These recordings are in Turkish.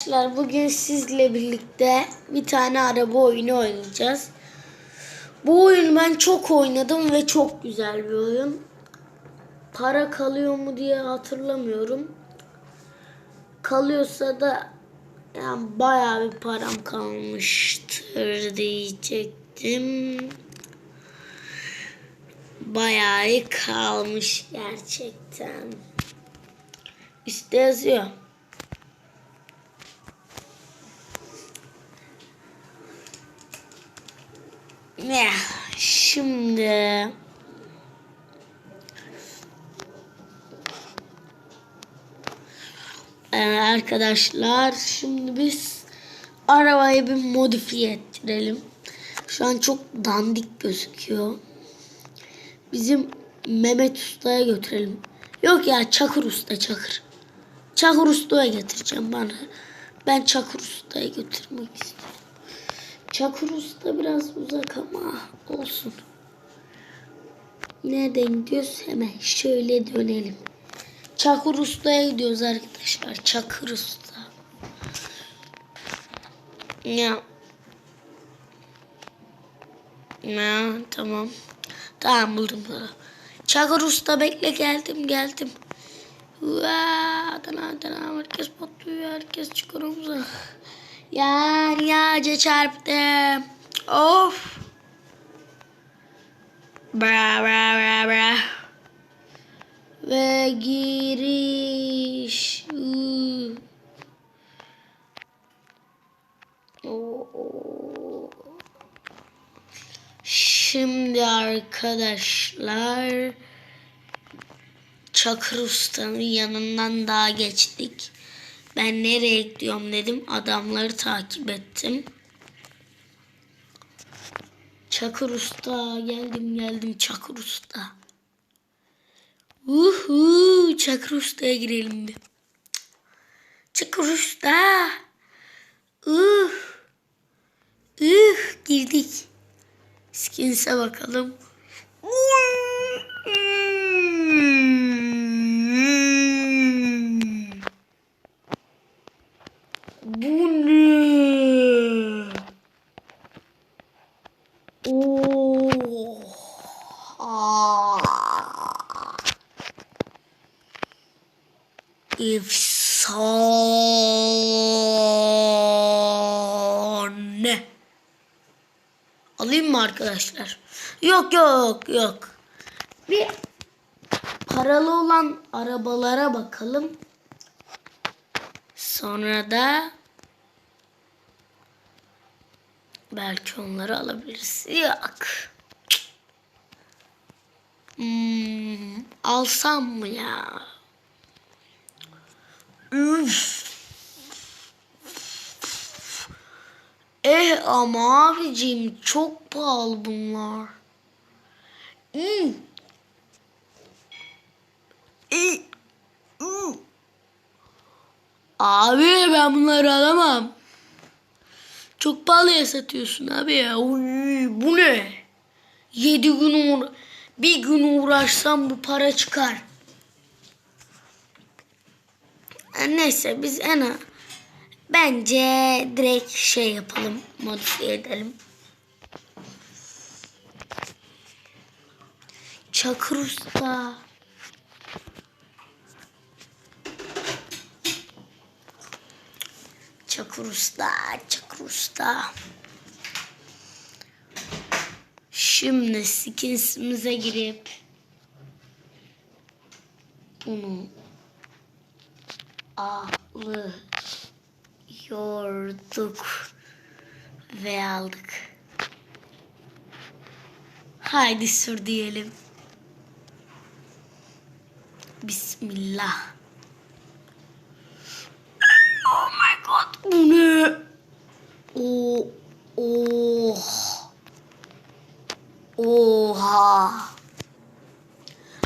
Arkadaşlar bugün sizle birlikte bir tane araba oyunu oynayacağız. Bu oyunu ben çok oynadım ve çok güzel bir oyun. Para kalıyor mu diye hatırlamıyorum. Kalıyorsa da yani bayağı bir param kalmıştır diyecektim. Bayağı kalmış gerçekten. İşte yazıyor. Ne? Şimdi Ee, arkadaşlar şimdi biz arabayı bir modifiye ettirelim. Şu an çok dandik gözüküyor. Bizim Mehmet Usta'ya götürelim. Yok ya Çakır Usta Çakır. Çakır Usta'ya getireceğim bana. Ben Çakır Usta'ya götürmek istiyorum. Çakır Usta biraz uzak ama olsun. Nereden gidiyoruz? Hemen şöyle dönelim. Çakır Usta'ya gidiyoruz arkadaşlar. Çakır Usta. Ya. Ya tamam. Tamam buldum. Çakır Usta bekle geldim geldim. Adana Adana herkes patlıyor herkes çukurumuza. Ya ya çarptım. Of. Bra bra bra bra. Ve giriş. Şimdi arkadaşlar Çakır Usta'nın yanından daha geçtik. Ben nereye gidiyorum dedim. Adamları takip ettim. Çakır Usta geldim geldim Çakır Usta. Uhu Çakır Usta'ya girelim bir. Çakır Usta. Uh. Uh girdik. Skins'e bakalım. Bu ne? Oha. Efsane. Alayım mı arkadaşlar? Yok yok yok. Bir paralı olan arabalara bakalım. Sonra da belki onları alabiliriz. Yok. Hmm, alsam mı ya? Üf. Eh ama abicim çok pahalı bunlar. Hmm. Eh, hmm. Abi ben bunları alamam. Çok pahalıya satıyorsun abi ya. Uy, bu ne? Yedi gün uğra bir gün uğraşsam bu para çıkar. Neyse biz en a- bence direkt şey yapalım. Modifiye edelim. Çakır Usta. Çakır Usta, Çakır Usta. Şimdi skinsimize girip bunu alıyorduk ve aldık. Haydi sür diyelim. Bismillah. Oh my god. Bu ne? O oh. Oha.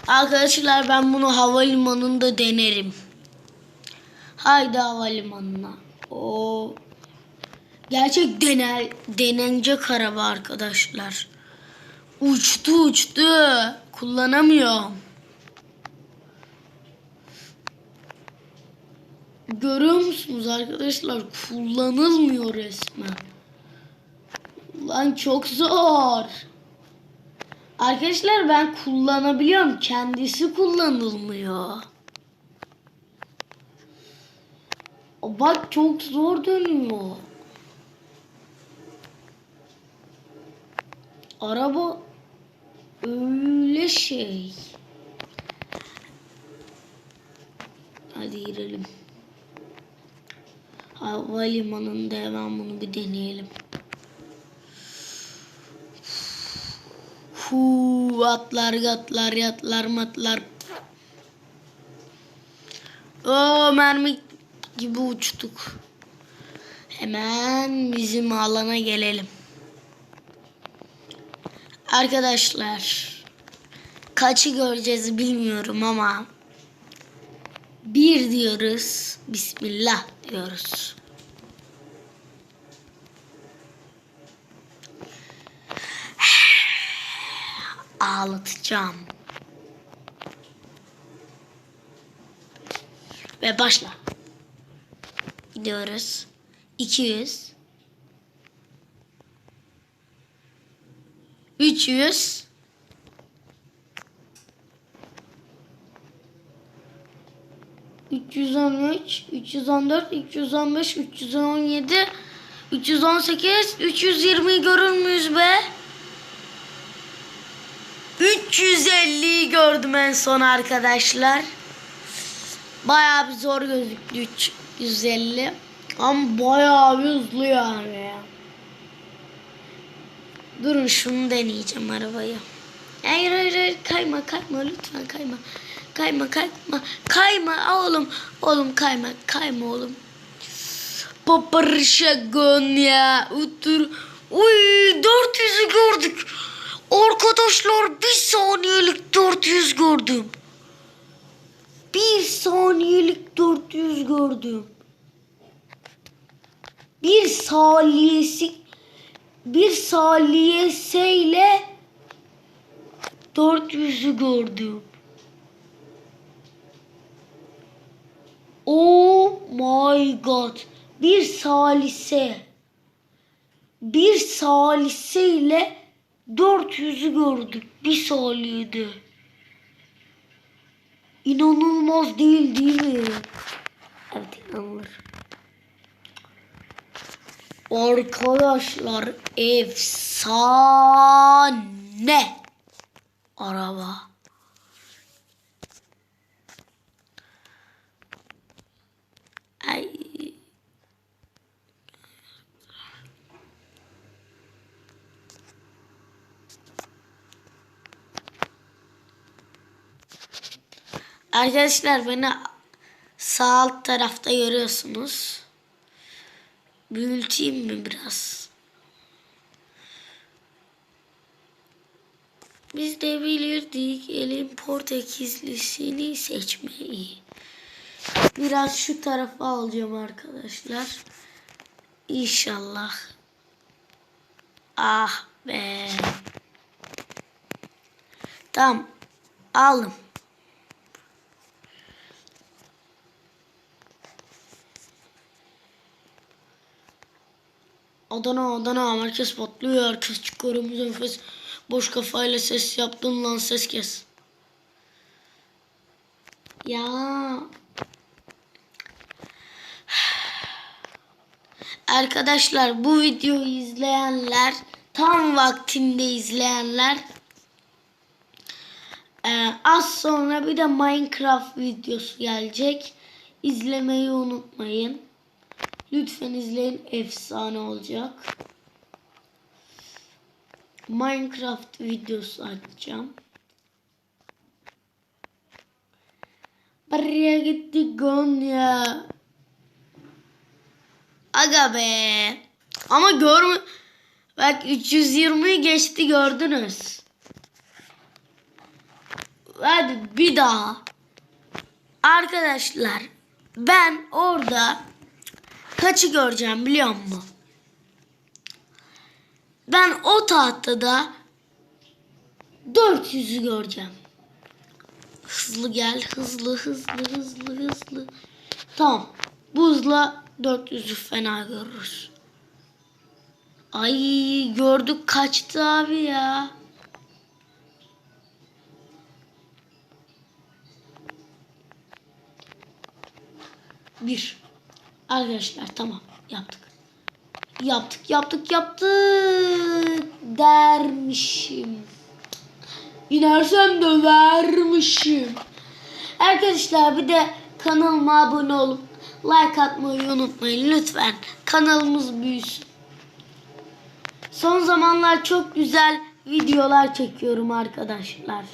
Arkadaşlar ben bunu havalimanında denerim. Haydi havalimanına. O gerçek denel denenecek araba arkadaşlar. Uçtu uçtu. Kullanamıyorum. Görüyor musunuz arkadaşlar? Kullanılmıyor resmen. Lan çok zor. Arkadaşlar ben kullanabiliyorum. Kendisi kullanılmıyor. Bak çok zor dönüyor. Araba öyle şey. Hadi girelim. Havalimanında hemen bunu bir deneyelim. Hu atlar gatlar yatlar matlar. O mermi gibi uçtuk. Hemen bizim alana gelelim. Arkadaşlar kaçı göreceğiz bilmiyorum ama bir diyoruz. Bismillah diyoruz. Ağlatacağım. Ve başla. Gidiyoruz. 200 300 313, 314, 315, 317, 318, 320 görür müyüz be? 350'yi gördüm en son arkadaşlar. Bayağı bir zor gözüktü 350. Ama bayağı hızlı yani. Durun şunu deneyeceğim arabayı. Hayır hayır hayır kayma kayma lütfen kayma. Kayma kayma kayma oğlum. Oğlum kayma kayma oğlum. Paparışagon ya. Otur. Uy 400'ü gördük. Arkadaşlar bir saniyelik 400 gördüm. Bir saniyelik 400 gördüm. Bir saliyesi bir saliyeseyle 400'ü gördüm. Oh my god. Bir salise. Bir salise ile 400'ü gördük. Bir saliyede. İnanılmaz değil değil mi? Evet inanılır. Arkadaşlar efsane araba. Ay. Arkadaşlar beni sağ alt tarafta görüyorsunuz. Büyüteyim mi biraz? Biz de bilirdik elin Portekizlisini seçmeyi. Biraz şu tarafa alacağım arkadaşlar. İnşallah. Ah be. Tamam. Aldım. Adana Adana merkez patlıyor herkes çıkıyor nefes boş kafayla ses yaptın lan ses kes. Ya Arkadaşlar bu videoyu izleyenler tam vaktinde izleyenler e, az sonra bir de Minecraft videosu gelecek. İzlemeyi unutmayın. Lütfen izleyin. Efsane olacak. Minecraft videosu açacağım. Buraya gitti Gonya. Aga be. Ama görme. Bak 320'yi geçti gördünüz. Hadi bir daha. Arkadaşlar ben orada kaçı göreceğim biliyor musun? Ben o tahtada 400'ü göreceğim. Hızlı gel, hızlı, hızlı, hızlı, hızlı. Tamam. Buzla 400'ü fena görürüz. Ay gördük kaçtı abi ya. Bir. Arkadaşlar tamam yaptık. Yaptık yaptık yaptık dermişim. İnersem dövermişim. Arkadaşlar bir de kanalıma abone olup like atmayı unutmayın lütfen. Kanalımız büyüsün. Son zamanlar çok güzel videolar çekiyorum arkadaşlar.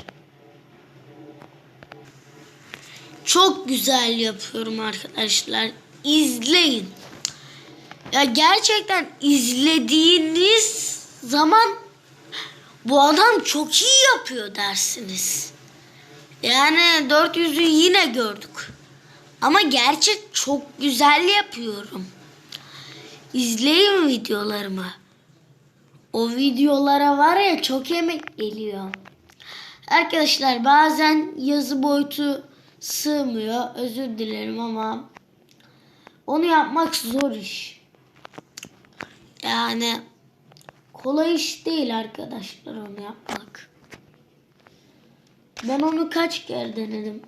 Çok güzel yapıyorum arkadaşlar. İzleyin. Ya gerçekten izlediğiniz zaman bu adam çok iyi yapıyor dersiniz. Yani 400'ü yine gördük. Ama gerçek çok güzel yapıyorum. İzleyin videolarımı. O videolara var ya çok emek geliyor. Arkadaşlar bazen yazı boyutu sığmıyor. Özür dilerim ama onu yapmak zor iş. Yani kolay iş değil arkadaşlar onu yapmak. Ben onu kaç kere denedim.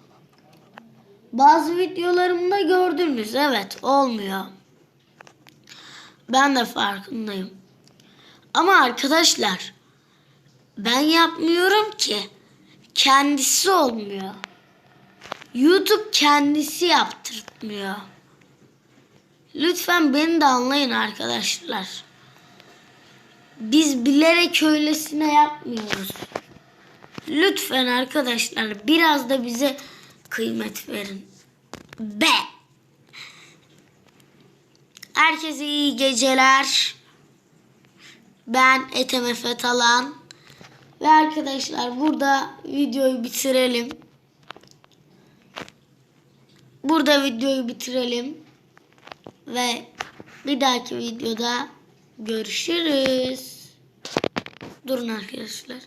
Bazı videolarımda gördünüz. Evet olmuyor. Ben de farkındayım. Ama arkadaşlar ben yapmıyorum ki. Kendisi olmuyor. YouTube kendisi yaptırtmıyor. Lütfen beni de anlayın arkadaşlar. Biz bilerek öylesine yapmıyoruz. Lütfen arkadaşlar biraz da bize kıymet verin. Be. Herkese iyi geceler. Ben Ethem Efe Talan. Ve arkadaşlar burada videoyu bitirelim. Burada videoyu bitirelim. Ve bir dahaki videoda görüşürüz. Durun arkadaşlar.